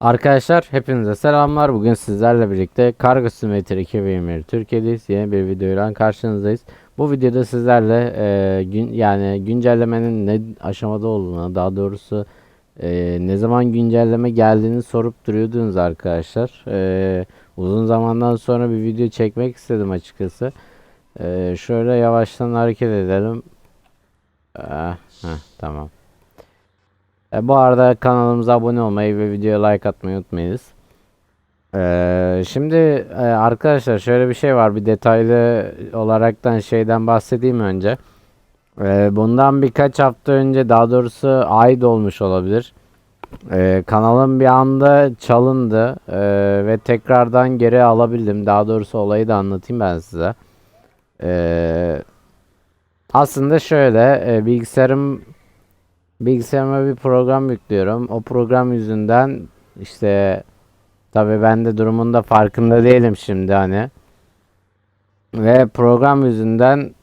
Arkadaşlar hepinize selamlar. Bugün sizlerle birlikte Kargo Simulator 2021 Türkiye'deyiz. Yeni bir videoyla karşınızdayız. Bu videoda sizlerle e, gün yani güncellemenin ne aşamada olduğunu, daha doğrusu e, ne zaman güncelleme geldiğini sorup duruyordunuz arkadaşlar. E, uzun zamandan sonra bir video çekmek istedim açıkçası. E, şöyle yavaştan hareket edelim. Ah, heh, tamam. E, bu arada kanalımıza abone olmayı ve videoya like atmayı unutmayınız. E, şimdi e, arkadaşlar şöyle bir şey var. Bir detaylı olaraktan şeyden bahsedeyim önce. E, bundan birkaç hafta önce daha doğrusu ay dolmuş olabilir. E, kanalım bir anda çalındı e, ve tekrardan geri alabildim. Daha doğrusu olayı da anlatayım ben size. E, aslında şöyle e, bilgisayarım Bilgisayarıma bir program yüklüyorum. O program yüzünden işte tabii ben de durumun da farkında değilim şimdi hani. Ve program yüzünden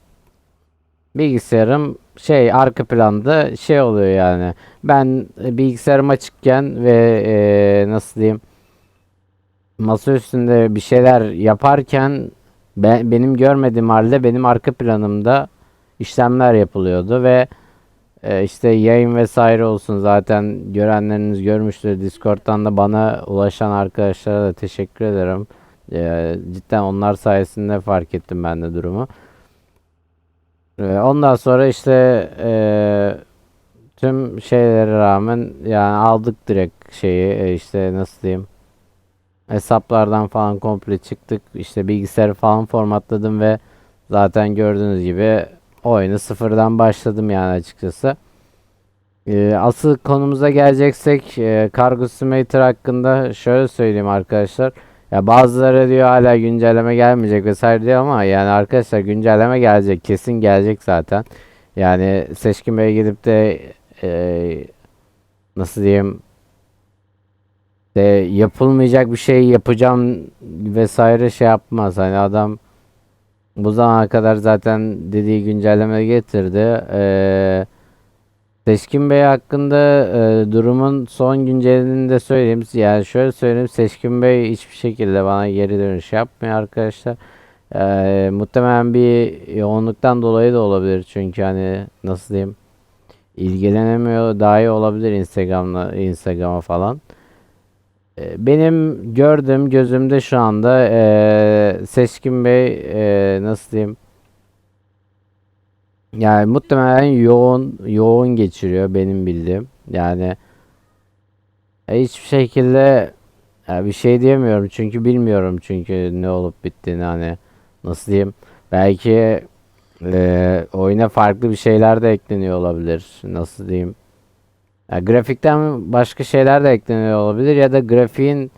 bilgisayarım şey arka planda şey oluyor yani. Ben e, bilgisayarım açıkken ve e, nasıl diyeyim masa üstünde bir şeyler yaparken ben, benim görmediğim halde benim arka planımda işlemler yapılıyordu ve e, işte yayın vesaire olsun zaten görenleriniz görmüştür. Discord'dan da bana ulaşan arkadaşlara da teşekkür ederim. E, cidden onlar sayesinde fark ettim ben de durumu. E, ondan sonra işte e, tüm şeylere rağmen yani aldık direkt şeyi e, işte nasıl diyeyim hesaplardan falan komple çıktık. İşte bilgisayarı falan formatladım ve zaten gördüğünüz gibi oyunu sıfırdan başladım yani açıkçası. Ee, asıl konumuza geleceksek e, Cargo Simulator hakkında şöyle söyleyeyim arkadaşlar. Ya bazıları diyor hala güncelleme gelmeyecek vesaire diyor ama yani arkadaşlar güncelleme gelecek kesin gelecek zaten. Yani Seçkin Bey gidip de e, nasıl diyeyim de yapılmayacak bir şey yapacağım vesaire şey yapmaz. Hani adam bu zamana kadar zaten dediği güncelleme getirdi. Ee, Seçkin Bey hakkında e, durumun son güncelini de söyleyeyim. Yani şöyle söyleyeyim. Seçkin Bey hiçbir şekilde bana geri dönüş yapmıyor arkadaşlar. Ee, muhtemelen bir yoğunluktan dolayı da olabilir. Çünkü hani nasıl diyeyim ilgilenemiyor dahi olabilir Instagram'la Instagram'a falan. Ee, Benim gördüğüm gözümde şu anda eee, Seçkin Bey eee, nasıl diyeyim? Yani muhtemelen yoğun yoğun geçiriyor benim bildiğim. Yani e, hiçbir şekilde ya bir şey diyemiyorum çünkü bilmiyorum çünkü ne olup bittiğini hani nasıl diyeyim? Belki eee oyuna farklı bir şeyler de ekleniyor olabilir. Nasıl diyeyim ya grafikten başka şeyler de ekleniyor olabilir ya da grafiğin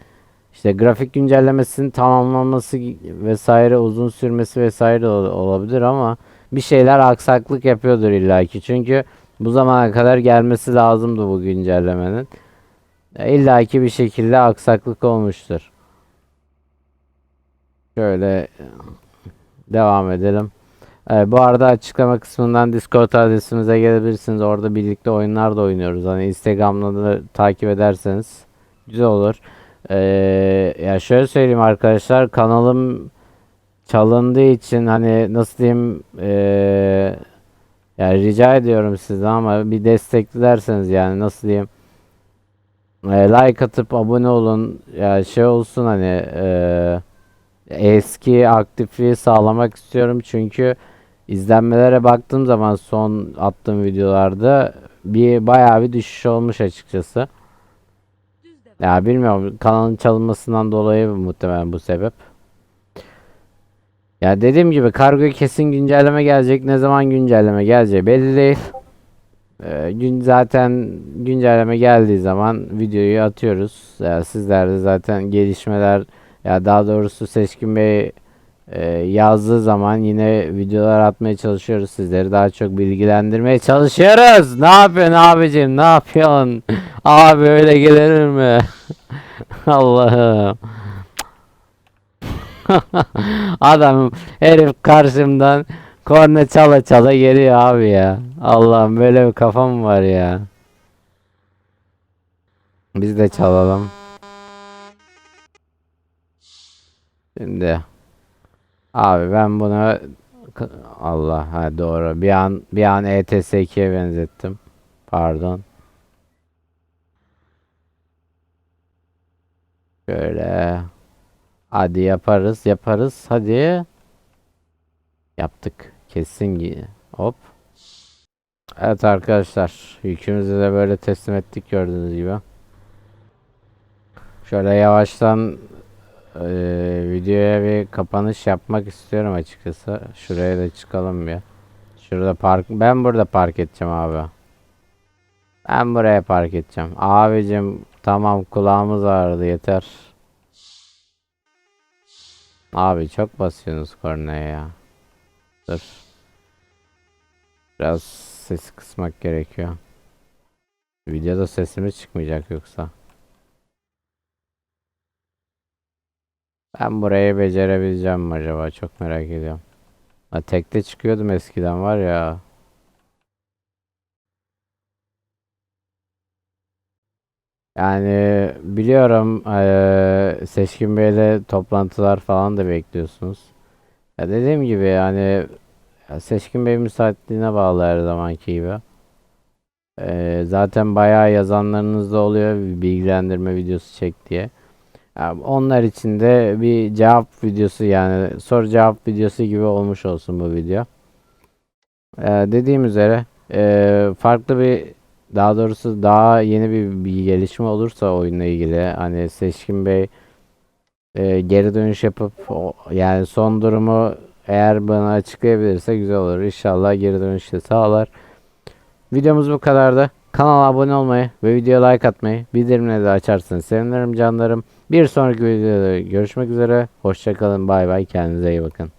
işte grafik güncellemesinin tamamlanması vesaire uzun sürmesi vesaire ol- olabilir ama bir şeyler aksaklık yapıyordur illaki. Çünkü bu zamana kadar gelmesi lazımdı bu güncellemenin. İllaki bir şekilde aksaklık olmuştur. Şöyle devam edelim. Evet, bu arada açıklama kısmından Discord adresimize gelebilirsiniz. Orada birlikte oyunlar da oynuyoruz. Hani Instagram'da da takip ederseniz güzel olur. Ee, ya şöyle söyleyeyim arkadaşlar kanalım çalındığı için hani nasıl diyeyim ee, yani rica ediyorum sizden ama bir desteklerseniz yani nasıl diyeyim ee, like atıp abone olun ya şey olsun hani ee, eski aktifliği sağlamak istiyorum çünkü izlenmelere baktığım zaman son attığım videolarda bir bayağı bir düşüş olmuş açıkçası. Ya bilmiyorum kanalın çalınmasından dolayı muhtemelen bu sebep. Ya dediğim gibi kargo kesin güncelleme gelecek. Ne zaman güncelleme geleceği belli değil. Ee, gün zaten güncelleme geldiği zaman videoyu atıyoruz. Ya sizler de zaten gelişmeler ya daha doğrusu Seçkin Bey ee, yazdığı zaman yine videolar atmaya çalışıyoruz. Sizleri daha çok bilgilendirmeye çalışıyoruz. Ne yapıyorsun abicim? Ne yapıyorsun? Abi öyle gelir mi? Allah'ım. Adam herif karşımdan korna çala çala geliyor abi ya. Allah'ım böyle bir kafam var ya. Biz de çalalım. Şimdi abi ben bunu K- Allah ha doğru bir an bir an E ETS 2'ye benzettim. Pardon. Şöyle. Hadi yaparız yaparız hadi. Yaptık. Kesin Hop. Evet arkadaşlar yükümüzü de böyle teslim ettik gördüğünüz gibi. Şöyle yavaştan eee, videoya bir kapanış yapmak istiyorum açıkçası. Şuraya da çıkalım bir. Şurada park ben burada park edeceğim abi. Ben buraya park edeceğim. Abicim tamam kulağımız ağrıdı yeter. Abi çok basıyorsunuz kornaya ya. Dur. Biraz sesi kısmak gerekiyor. Videoda sesimiz çıkmayacak yoksa. Ben burayı becerebileceğim mi acaba? Çok merak ediyorum. Ha, tekte çıkıyordum eskiden var ya. Yani biliyorum eee Seçkin Bey'le toplantılar falan da bekliyorsunuz. Ya dediğim gibi yani ya Seçkin Bey müsaitliğine bağlı her zamanki gibi. Eee, zaten bayağı yazanlarınız da oluyor bilgilendirme videosu çek diye. Onlar için de bir cevap videosu yani soru cevap videosu gibi olmuş olsun bu video. Ee, dediğim üzere e, farklı bir daha doğrusu daha yeni bir, bir gelişme olursa oyunla ilgili hani Seçkin Bey e, geri dönüş yapıp o, yani son durumu eğer bana açıklayabilirse güzel olur. İnşallah geri dönüş de sağlar. Videomuz bu kadardı. Kanala abone olmayı ve videoya like atmayı, bildirimleri de açarsanız sevinirim canlarım. Bir sonraki videoda görüşmek üzere. Hoşçakalın. Bay bay. Kendinize iyi bakın.